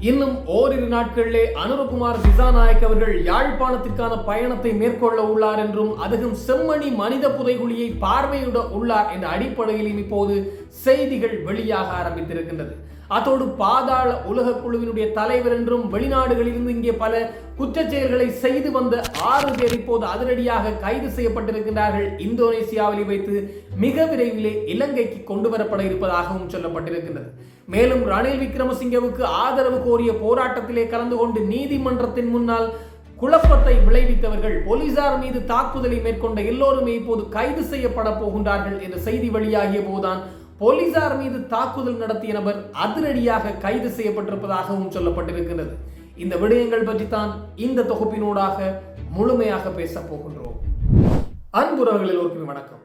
இன்னும் ஓரிரு நாட்களிலே அனுரகுமார் திசாநாயக் அவர்கள் யாழ்ப்பாணத்திற்கான பயணத்தை மேற்கொள்ள உள்ளார் என்றும் அதுவும் செம்மணி மனித புதைகுழியை பார்வையிட உள்ளார் என்ற அடிப்படையிலும் இப்போது செய்திகள் வெளியாக ஆரம்பித்திருக்கின்றது. அதோடு பாதாள உலக குழுவினுடைய தலைவர் என்றும் வெளிநாடுகளிலிருந்து இங்கே பல குற்றச்செயல்களை செய்து வந்த ஆறு பேர் இப்போது அதிரடியாக கைது செய்யப்பட்டிருக்கின்றார்கள். இந்தோனேசியாவில் வைத்து மிக விரைவிலே இலங்கைக்கு கொண்டு வரப்பட இருப்பதாகவும் சொல்லப்பட்டிருக்கின்றது. மேலும் ரணில் விக்ரமசிங்கவுக்கு ஆதரவு கோரிய போராட்டத்திலே கலந்து கொண்டு நீதிமன்றத்தின் முன்னால் குழப்பத்தை விளைவித்தவர்கள் போலீசார் மீது தாக்குதலை மேற்கொண்ட எல்லோருமே இப்போது கைது செய்யப்பட போகின்றார்கள் என்ற செய்தி வெளியாகிய போதுதான் போலீசார் மீது தாக்குதல் நடத்திய நபர் அதிரடியாக கைது செய்யப்பட்டிருப்பதாகவும் சொல்லப்பட்டிருக்கிறது இந்த விடயங்கள் பற்றி தான் இந்த தொகுப்பினூடாக முழுமையாக பேச போகின்றோம். அன்புறவர்களில் எல்லோருக்கும் வணக்கம்.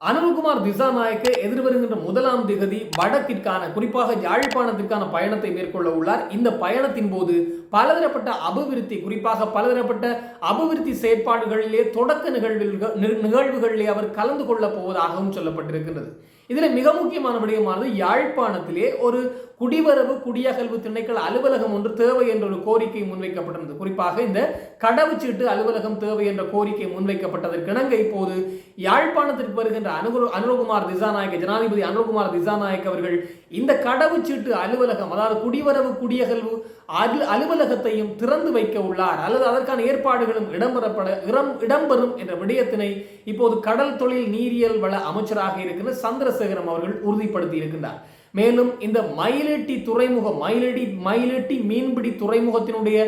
அனுகுமார் திசாநாயக்க எதிர்வருகின்ற முதலாம் திகதி வடக்கிற்கான குறிப்பாக யாழ்ப்பாணத்திற்கான பயணத்தை மேற்கொள்ள உள்ளார். இந்த பயணத்தின் போது பலதரப்பட்ட அபிவிருத்தி குறிப்பாக பலதரப்பட்ட அபிவிருத்தி செயற்பாடுகளிலே தொடக்க நிகழ்வுகள் நிகழ்வுகளிலே அவர் கலந்து கொள்ளப் போவதாகவும் சொல்லப்பட்டிருக்கின்றது. இதில் மிக முக்கியமான விடயமானது யாழ்ப்பாணத்திலே ஒரு குடிவரவு குடியகல்வு திணைக்கள் அலுவலகம் ஒன்று தேவை என்ற ஒரு கோரிக்கை முன்வைக்கப்பட்டிருந்தது. குறிப்பாக இந்த கடவுச்சீட்டு அலுவலகம் தேவை என்ற கோரிக்கை முன்வைக்கப்பட்டதற்கிணங்க இப்போது யாழ்ப்பாணத்திற்கு வருகின்ற அனுகு அனுரகுமார் திசாநாயக்க ஜனாதிபதி அனுரகுமார் திசாநாயக் அவர்கள் இந்த கடவுச்சீட்டு அலுவலகம் அதாவது குடிவரவு குடியகல்வு அலு அலுவலகத்தையும் திறந்து வைக்க உள்ளார். அல்லது அதற்கான ஏற்பாடுகளும் இடம்பெறப்பட இடம் இடம்பெறும் என்ற விடயத்தினை இப்போது கடல் தொழில் நீரியல் வள அமைச்சராக இருக்கிற சந்திரசேகரம் அவர்கள் உறுதிப்படுத்தி இருக்கின்றார். மேலும் இந்த மயிலெட்டி துறைமுகம் மயிலடி மயிலெட்டி மீன்பிடி துறைமுகத்தினுடைய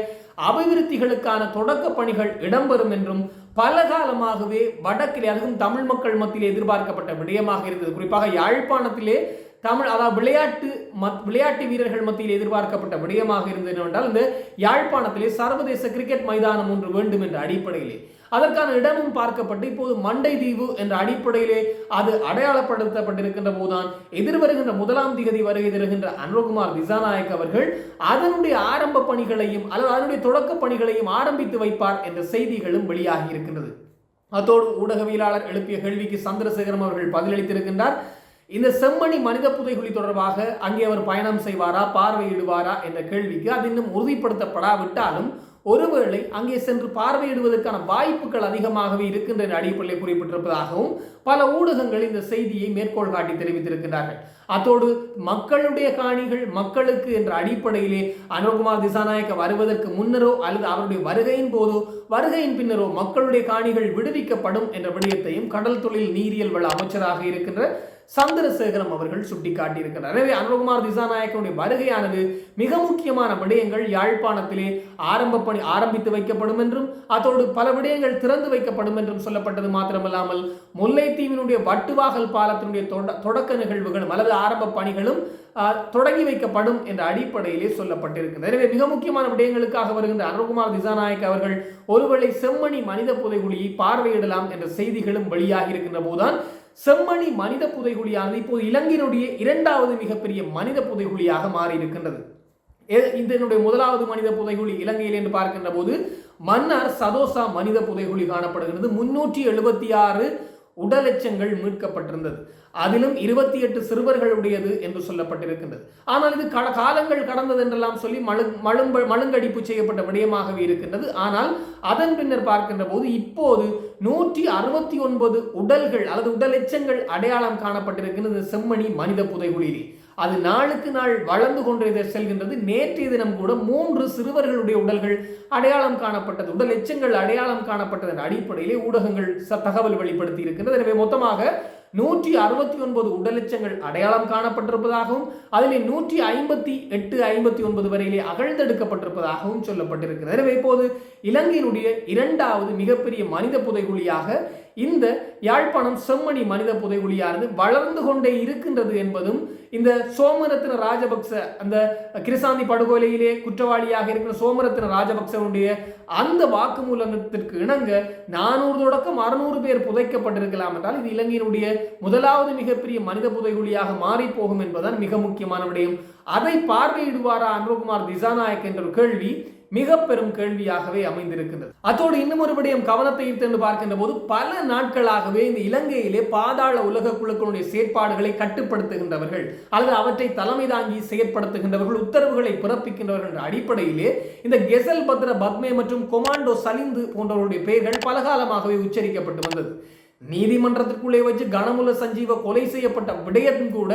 அபிவிருத்திகளுக்கான தொடக்க பணிகள் இடம்பெறும் என்றும் பல காலமாகவே வடக்கிலே அதுவும் தமிழ் மக்கள் மத்தியில் எதிர்பார்க்கப்பட்ட விடயமாக இருந்தது. குறிப்பாக யாழ்ப்பாணத்திலே தமிழ் அதாவது விளையாட்டு மத் விளையாட்டு வீரர்கள் மத்தியில் எதிர்பார்க்கப்பட்ட விடயமாக இருந்தது என்னவென்றால் இந்த யாழ்ப்பாணத்திலே சர்வதேச கிரிக்கெட் மைதானம் ஒன்று வேண்டும் என்ற அடிப்படையிலே. அதற்கான இடமும் பார்க்கப்பட்டு இப்போது மண்டை தீவு என்ற அடிப்படையிலே அது அடையாளப்படுத்தப்பட்டிருக்கின்ற போதுதான் எதிர்வருகின்ற முதலாம் திகதி வருகை தருகின்ற அனுரகுமார் திசாநாயக் அவர்கள் அதனுடைய ஆரம்ப பணிகளையும் அல்லது அதனுடைய தொடக்க பணிகளையும் ஆரம்பித்து வைப்பார் என்ற செய்திகளும் வெளியாகி இருக்கின்றது. அத்தோடு ஊடகவியலாளர் எழுப்பிய கேள்விக்கு சந்திரசேகரம் அவர்கள் பதிலளித்திருக்கின்றார். இந்த செம்மணி மனித புதைகுழி தொடர்பாக அங்கே அவர் பயணம் செய்வாரா பார்வையிடுவாரா என்ற கேள்விக்கு அது இன்னும் உறுதிப்படுத்தப்படாவிட்டாலும் ஒருவேளை அங்கே சென்று பார்வையிடுவதற்கான வாய்ப்புகள் அதிகமாகவே இருக்கின்ற அடிப்படையில் குறிப்பிட்டிருப்பதாகவும் பல ஊடகங்கள் இந்த செய்தியை மேற்கோள் காட்டி தெரிவித்திருக்கிறார்கள் அத்தோடு மக்களுடைய காணிகள் மக்களுக்கு என்ற அடிப்படையிலே அனுகுமார் திசாநாயக்க வருவதற்கு முன்னரோ அல்லது அவருடைய வருகையின் போதோ வருகையின் பின்னரோ மக்களுடைய காணிகள் விடுவிக்கப்படும் என்ற விடயத்தையும் கடல் தொழில் நீரியல் வள அமைச்சராக இருக்கின்ற சந்திரசேகரம் அவர்கள் சுட்டிக்காட்டியிருக்கிறார். எனவே அனுகுமார் திசாநாயக்கனுடைய வருகையானது மிக முக்கியமான விடயங்கள் யாழ்ப்பாணத்திலே ஆரம்ப பணி ஆரம்பித்து வைக்கப்படும் என்றும் அதோடு பல விடயங்கள் திறந்து வைக்கப்படும் என்றும் சொல்லப்பட்டது மாத்திரமல்லாமல் முல்லைத்தீவினுடைய வட்டுவாகல் பாலத்தினுடைய தொடக்க நிகழ்வுகளும் அல்லது ஆரம்ப பணிகளும் தொடங்கி வைக்கப்படும் என்ற அடிப்படையிலே சொல்லப்பட்டிருக்கிறது. எனவே மிக முக்கியமான விடயங்களுக்காக வருகின்ற அனுகுமார் திசாநாயக் அவர்கள் ஒருவேளை செம்மணி மனித புதைகுழியை பார்வையிடலாம் என்ற செய்திகளும் வெளியாகி இருக்கின்ற போதுதான் செம்மணி மனித புதைகுழியானது இப்போது இலங்கையினுடைய இரண்டாவது மிகப்பெரிய மனித புதைகுழியாக மாறியிருக்கின்றது. இதனுடைய முதலாவது மனித புதைகுழி இலங்கையில் என்று பார்க்கின்ற போது மன்னார் சதோசா மனித புதைகுழி காணப்படுகிறது. முன்னூற்றி எழுபத்தி ஆறு உடலச்சங்கள் மீட்கப்பட்டிருந்தது. அதிலும் இருபத்தி எட்டு சிறுவர்களுடையது என்று சொல்லப்பட்டிருக்கின்றது. ஆனால் இது கட காலங்கள் கடந்தது என்றெல்லாம் சொல்லி மழு மழும்ப மழுங்கடிப்பு செய்யப்பட்ட விடயமாகவே இருக்கின்றது. ஆனால் அதன் பின்னர் பார்க்கின்ற போது இப்போது நூற்றி அறுபத்தி ஒன்பது உடல்கள் அல்லது உடல் எச்சங்கள் அடையாளம் காணப்பட்டிருக்கின்றது செம்மணி மனித புதைகுழியிலே. அது நாளுக்கு நாள் வளர்ந்து கொண்டே செல்கின்றது. நேற்றைய தினம் கூட மூன்று சிறுவர்களுடைய உடல்கள் அடையாளம் காணப்பட்டது. உடல் எச்சங்கள் அடையாளம் காணப்பட்டதன் அடிப்படையிலே ஊடகங்கள் தகவல் வெளிப்படுத்தி இருக்கின்றது. எனவே மொத்தமாக நூற்றி அறுபத்தி ஒன்பது உடலெச்சங்கள் அடையாளம் காணப்பட்டிருப்பதாகவும் அதிலே நூற்றி ஐம்பத்தி எட்டு ஐம்பத்தி ஒன்பது வரையிலே அகழ்ந்தெடுக்கப்பட்டிருப்பதாகவும் சொல்லப்பட்டிருக்கிறது. எனவே இப்போது இலங்கையினுடைய இரண்டாவது மிகப்பெரிய மனித புதைகுழியாக இந்த யாழ்ப்பாணம் செம்மணி மனித புதைகுழியானது வளர்ந்து கொண்டே இருக்கின்றது என்பதும் இந்த சோமரத்ன ராஜபக்ச அந்த கிருசாந்தி படுகொலையிலே குற்றவாளியாக இருக்கிற சோமரத்ன ராஜபக்சனுடைய அந்த வாக்குமூலத்திற்கு இணங்க நானூறு தொடக்கம் அறுநூறு பேர் புதைக்கப்பட்டிருக்கலாம் என்றால் இது இலங்கையினுடைய முதலாவது மிகப்பெரிய மனித புதைகுழியாக மாறி போகும் என்பதுதான் மிக முக்கியமான விடயம். அதை பார்வையிடுவாரா அனுரகுமார் திசாநாயக் என்ற ஒரு கேள்வி. மிக பெரும் கேள்வியாகவே அமைந்திருக்கின்றது. அத்தோடு இன்னும் ஒரு விடயம் கவனத்தை ஈர்த்தென்று பார்க்கின்ற போது பல நாட்களாகவே இந்த இலங்கையிலே பாதாள உலக குழுக்களுடைய செயற்பாடுகளை கட்டுப்படுத்துகின்றவர்கள் அல்லது அவற்றை தலைமை தாங்கி செயற்படுத்துகின்றவர்கள் உத்தரவுகளை பிறப்பிக்கின்றவர்கள் என்ற அடிப்படையிலே இந்த கெசல் பத்ர பத்மே மற்றும் கொமாண்டோ சலிந்து போன்றவருடைய பெயர்கள் பலகாலமாகவே உச்சரிக்கப்பட்டு வந்தது. நீதிமன்றத்திற்குள்ளே வச்சு கனமுல சஞ்சீவ கொலை செய்யப்பட்ட விடயத்தின் கூட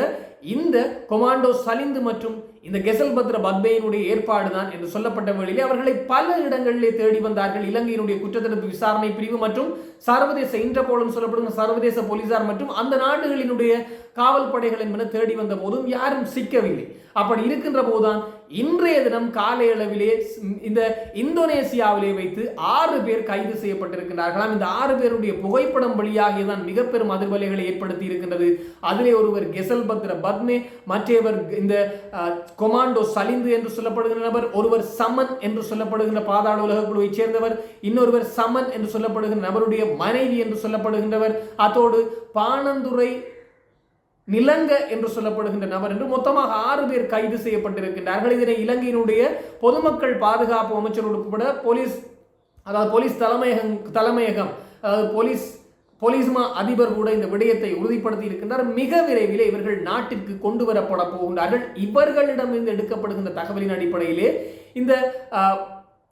இந்த கொமாண்டோ சலிந்து மற்றும் இந்த கெசல் பத்ர பத்மேயினுடைய ஏற்பாடு தான் என்று சொல்லப்பட்ட வேளையிலே அவர்களை பல இடங்களிலே தேடி வந்தார்கள். இலங்கையினுடைய குற்றத்தடுப்பு விசாரணை பிரிவு மற்றும் சர்வதேச இன்டர்போலும் சொல்லப்படும் சர்வதேச போலீசார் மற்றும் அந்த நாடுகளினுடைய காவல் படைகள் என்பன தேடி வந்த போதும் யாரும் சிக்கவில்லை. அப்படி இருக்கின்ற போதுதான் இன்றைய தினம் காலை அளவிலே இந்த இந்தோனேசியாவிலே வைத்து ஆறு பேர் கைது செய்யப்பட்டிருக்கிறார்களாம் இந்த ஆறு பேருடைய புகைப்படம் வழியாகியதான் மிக பெரும் அதிர்வலைகளை ஏற்படுத்தி இருக்கின்றது. அதிலே ஒருவர் கெசல் பத்ர பத்மே மற்றவர் இந்த கொமாண்டோ சலிந்து என்று சொல்லப்படுகிற நபர் ஒருவர் சமன் என்று சொல்லப்படுகின்ற பாதாள உலக குழுவைச் சேர்ந்தவர் இன்னொருவர் சமன் என்று சொல்லப்படுகின்ற நபருடைய மனைவி என்று சொல்லப்படுகின்றவர். அதோடு பாணந்துரை நிலங்க என்று சொல்லப்படுகின்ற நபர் என்று மொத்தமாக ஆறு பேர் கைது செய்யப்பட்டிருக்கின்றார்கள். இதனை இலங்கையினுடைய பொதுமக்கள் பாதுகாப்பு அமைச்சர் உட்பட போலீஸ் அதாவது போலீஸ் தலைமையகம் தலைமையகம் அதாவது போலீஸ் போலீஸ்மா அதிபர் கூட இந்த விடயத்தை உறுதிப்படுத்தி இருக்கின்றார் மிக விரைவிலே இவர்கள் நாட்டிற்கு கொண்டு வரப்பட போகின்றார்கள். இவர்களிடமிருந்து எடுக்கப்படுகின்ற தகவலின் அடிப்படையிலே இந்த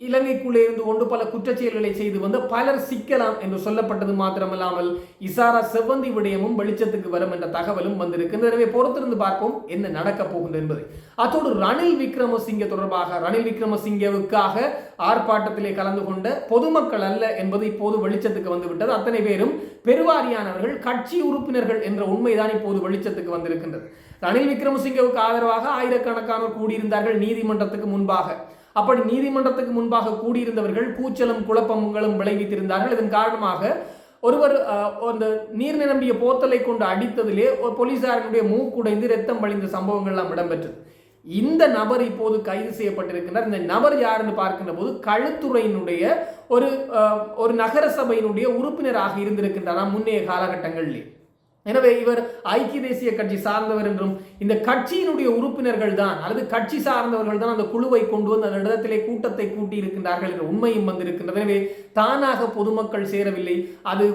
இலங்கைக்குள்ளே இருந்து கொண்டு பல குற்றச்செயல்களை செய்து வந்த பலர் சிக்கலாம் என்று சொல்லப்பட்டது மாத்திரமல்லாமல் இசாரா செவ்வந்தி விடயமும் வெளிச்சத்துக்கு வரும் என்ற தகவலும் வந்திருக்கின்றது எனவே பொறுத்திருந்து பார்ப்போம் என்ன நடக்கப் போகின்றது என்பதை. அத்தோடு ரணில் விக்ரமசிங்க தொடர்பாக ரணில் விக்ரமசிங்கவுக்காக ஆர்ப்பாட்டத்திலே கலந்து கொண்ட பொதுமக்கள் அல்ல என்பது இப்போது வெளிச்சத்துக்கு வந்துவிட்டது. அத்தனை பேரும் பெருவாரியானவர்கள் கட்சி உறுப்பினர்கள் என்ற உண்மைதான் இப்போது வெளிச்சத்துக்கு வந்திருக்கின்றது. ரணில் விக்ரமசிங்கவுக்கு ஆதரவாக ஆயிரக்கணக்கானோர் கூடியிருந்தார்கள் நீதிமன்றத்துக்கு முன்பாக. அப்படி நீதிமன்றத்துக்கு முன்பாக கூடியிருந்தவர்கள் கூச்சலும் குழப்பங்களும் விளைவித்திருந்தார்கள் இதன் காரணமாக ஒருவர் அந்த நீர் நிரம்பிய போத்தலை கொண்டு அடித்ததிலே ஒரு போலீசாரினுடைய மூக்குடைந்து ரத்தம் வழிந்த சம்பவங்கள்லாம் இடம்பெற்றது. இந்த நபர் இப்போது கைது செய்யப்பட்டிருக்கிறார். இந்த நபர் யாருன்னு பார்க்கின்ற போது கழுத்துறையினுடைய ஒரு ஒரு நகர சபையினுடைய உறுப்பினராக இருந்திருக்கின்றாராம் முன்னைய காலகட்டங்களிலே. எனவே இவர் ஐக்கிய தேசிய கட்சி சார்ந்தவர் என்றும் இந்த கட்சியினுடைய உறுப்பினர்கள் தான் அல்லது கட்சி சார்ந்தவர்கள் தான் அந்த குழுவை கொண்டு வந்து அந்த இடத்திலே கூட்டத்தை கூட்டி இருக்கின்றார்கள் என்ற உண்மையும் வந்திருக்கின்றது. எனவே தானாக பொதுமக்கள் சேரவில்லை. அது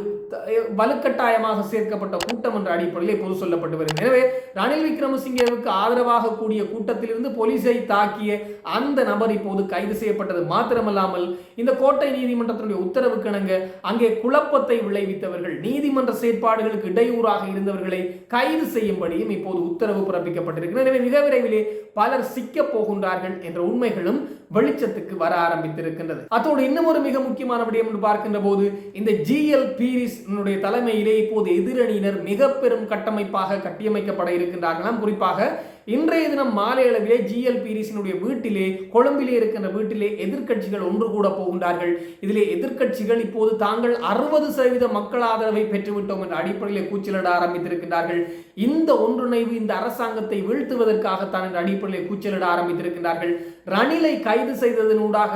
வலுக்கட்டாயமாக சேர்க்கப்பட்ட கூட்டம் என்ற அடிப்படையில் இப்போது சொல்லப்பட்டு வருகிறது. எனவே ரணில் விக்ரமசிங்கேவுக்கு ஆதரவாக கூடிய கூட்டத்திலிருந்து போலீஸை தாக்கிய அந்த நபர் இப்போது கைது செய்யப்பட்டது. மாத்திரமல்லாமல் இந்த கோட்டை நீதிமன்றத்தினுடைய உத்தரவுக்கிணங்க அங்கே குழப்பத்தை விளைவித்தவர்கள் நீதிமன்ற செயற்பாடுகளுக்கு இடையூறாக இருந்தவர்களை கைது செய்யும்படியும் இப்போது உத்தரவு பிறப்பிக்கப்பட்டிருக்கிறது. எனவே மிக விரைவிலே பலர் சிக்கப் போகின்றார்கள் என்ற உண்மைகளும் வெளிச்சத்துக்கு வர ஆரம்பித்திருக்கின்றது. அத்தோடு இன்னும் ஒரு மிக முக்கியமான விடயம் என்று பார்க்கின்ற போது இந்த ஜிஎல் பீரிஸ் தலைமையிலே இப்போது எதிரணியினர் மிக பெரும் கட்டமைப்பாக கட்டியமைக்கப்பட இருக்கின்றார்களாம். குறிப்பாக இன்றைய தினம் மாலை அளவிலே ஜிஎல் பீரிஸினுடைய வீட்டிலே கொழும்பிலே இருக்கின்ற வீட்டிலே எதிர்க்கட்சிகள் ஒன்று கூட போகின்றார்கள். இதிலே எதிர்க்கட்சிகள் இப்போது தாங்கள் அறுபது சதவீத மக்கள் ஆதரவை பெற்றுவிட்டோம் என்ற அடிப்படையிலே கூச்சலிட ஆரம்பித்திருக்கின்றார்கள். இந்த ஒன்றிணைவு இந்த அரசாங்கத்தை வீழ்த்துவதற்காகத்தான் என்ற அடிப்படையிலே கூச்சலிட ஆரம்பித்திருக்கின்றார்கள். ரணிலை கைது செய்ததனூடாக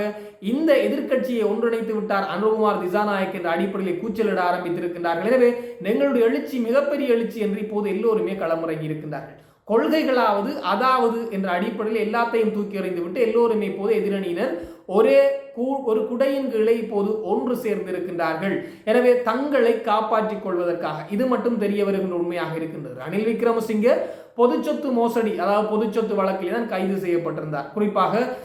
இந்த எதிர்க்கட்சியை ஒன்றிணைத்து விட்டார் அனுகுமார் திசாநாயக் என்ற அடிப்படையிலே கூச்சலிட ஆரம்பித்திருக்கின்றார்கள். எனவே எங்களுடைய எழுச்சி மிகப்பெரிய எழுச்சி என்று இப்போது எல்லோருமே களமிறங்கி இருக்கின்றார்கள் கொள்கைகளாவது அதாவது என்ற அடிப்படையில் எல்லாத்தையும் தூக்கி எறிந்து விட்டு எல்லோருமே இப்போது எதிரணியினர். ஒரே கூ- ஒரு குடையின் கீழே இப்போது ஒன்று சேர்ந்திருக்கின்றார்கள். எனவே தங்களை காப்பாற்றிக் கொள்வதற்காக. இது மட்டும் தெரிய வருகின்ற உண்மையாக இருக்கின்றது. ரணில் விக்ரமசிங்க பொதுச்சொத்து மோசடி அதாவது பொதுச்சொத்து வழக்கில் தான் கைது செய்யப்பட்டிருந்தார். குறிப்பாக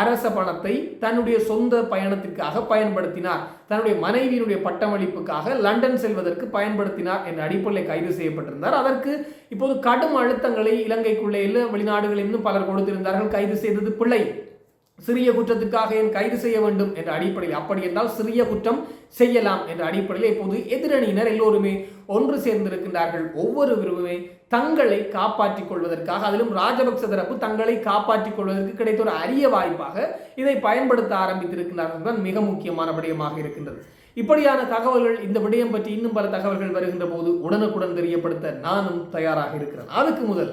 அரச பணத்தை தன்னுடைய சொந்த பயணத்திற்காக பயன்படுத்தினார். தன்னுடைய மனைவியினுடைய பட்டமளிப்புக்காக லண்டன் செல்வதற்கு பயன்படுத்தினார் என்ற அடிப்படையில் கைது செய்யப்பட்டிருந்தார். அதற்கு இப்போது கடும் அழுத்தங்களை இலங்கைக்குள்ளே இல்லை வெளிநாடுகளிலிருந்து பலர் கொடுத்திருந்தார்கள். கைது செய்தது பிள்ளை சிறிய குற்றத்துக்காக ஏன் கைது செய்ய வேண்டும் என்ற அடிப்படையில் அப்படி என்றால் சிறிய குற்றம் செய்யலாம் என்ற அடிப்படையில் இப்போது எதிரணியினர் எல்லோருமே ஒன்று சேர்ந்திருக்கின்றார்கள். ஒவ்வொருவருமே தங்களை காப்பாற்றிக் கொள்வதற்காக அதிலும் ராஜபக்ச தரப்பு தங்களை காப்பாற்றிக் கொள்வதற்கு கிடைத்த ஒரு அரிய வாய்ப்பாக இதை பயன்படுத்த ஆரம்பித்திருக்கிறார்கள் தான் மிக முக்கியமான விடயமாக இருக்கின்றது. இப்படியான தகவல்கள் இந்த விடயம் பற்றி இன்னும் பல தகவல்கள் வருகின்ற போது உடனுக்குடன் தெரியப்படுத்த நானும் தயாராக இருக்கிறேன். அதுக்கு முதல்